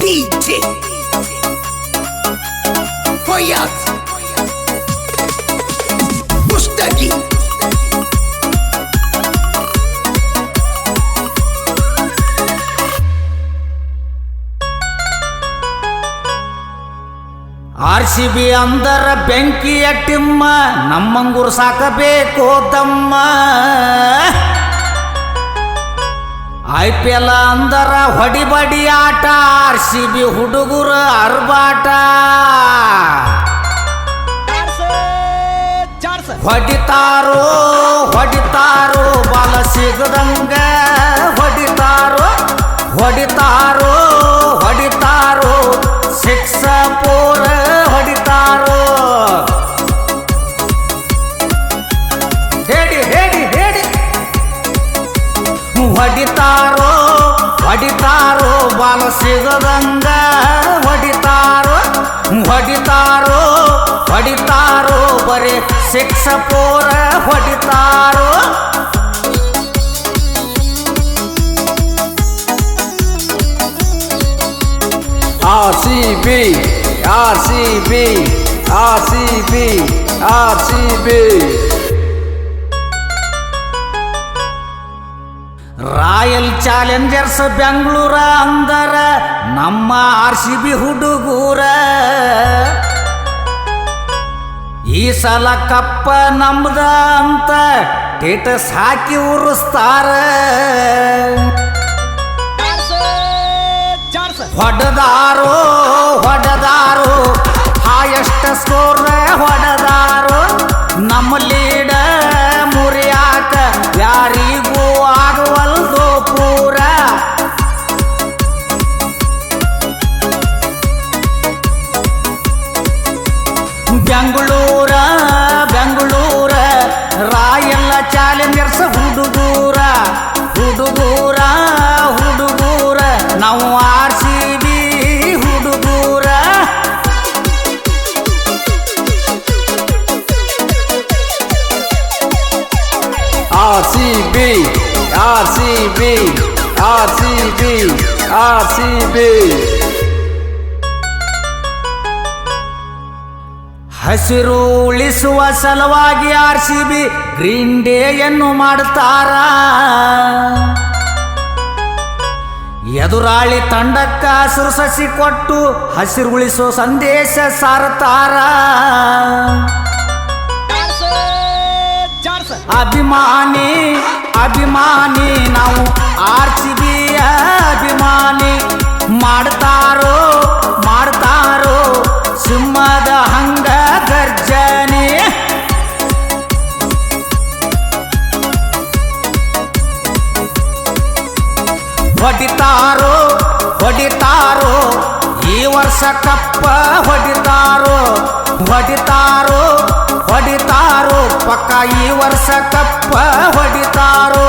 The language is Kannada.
DJ Fayaz Mustaki R C B ಅಂದರ ಬೆಂಕಿಯ ಟಿಮ್ಮ ನಮ್ಮಂಗುರು ಸಾಕಬೇಕು ತಮ್ಮ ಐ ಪಿ ಎಲ್ ಅಂದರ ಹೊಡಿಬಡಿ ಆಟ ಆರ್ ಸಿ ಬಿ ಹುಡುಗರ ಅರ್ಬಾಟ. ಹೊಡಿತಾರೋ ಹೊಡಿತಾರೋ ಬಾಲ ಸಿಗದಂಗ ಹೊಡಿತಾರೋ ಹೊಡಿತಾರೋ ಬಾಲ ಸಿಗದಂಗ ಹೊಡಿತಾರೋ ಹೊಡಿತಾರೋ ಹೊಡಿತಾರೋ ಬರೀ ಸಿಕ್ಸ್ ಪೋರ ಹೊಡಿತಾರೋ RCB, RCB, C RCB. Royal challengers ಬೆಂಗಳೂರ ಅಂದರ ನಮ್ಮ ಆರ್ ಸಿ ಬಿ ಹುಡುಗೂರ ಈ ಸಲ ಕಪ್ಪ ನಮ್ದ ಅಂತ ಟೇಟಸ್ ಹಾಕಿ ಉರಿಸ್ತಾರ. ಹೊಡೆದಾರೋ ಹೊಡೆದಾರೋ ಹಾಯೆಸ್ಟ್ ಸ್ಕೋರ್ ಹೊಡೆದಾರೋ ನಮ್ಮ ಬೆಂಗಳೂರ ಬೆಂಗಳೂರ ರಾಯಲ್ಲ ಚಾಲೆಂಜರ್ಸ್ ಹುಡುಗೂರ ಹುಡುಗೂರ ಹುಡುಗೂರ ನಾವು ಆರ್ ಸಿ ಬಿ ಹುಡುಗೂರ RCB, RCB, RCB, RCB. ಹಸಿರು ಉಳಿಸುವ ಸಲುವಾಗಿ ಆರ್ ಸಿ ಬಿ ಗ್ರೀನ್ ಡೇಯನ್ನು ಮಾಡುತ್ತಾರ? ಎದುರಾಳಿ ತಂಡಕ್ಕ ಹಸಿರು ಸಸಿ ಕೊಟ್ಟು ಹಸಿರು ಉಳಿಸುವ ಸಂದೇಶ ಸಾರತಾರ? ಅಭಿಮಾನಿ ಅಭಿಮಾನಿ, ನಾವು ಆರ್ ಸಿ ಬಿ ಅಭಿಮಾನಿ ಮಾಡ್ತಾರೋ? ಹೊಡಿತಾರೋ ಹೊಡಿತಾರೋ ಈ ವರ್ಷ ಕಪ್ಪ ಹೊಡಿತಾರೋ ಹೊಡಿತಾರೋ ಹೊಡಿತಾರೋ ಪಕ್ಕ ಈ ವರ್ಷ ಕಪ್ಪ ಹೊಡಿತಾರೋ.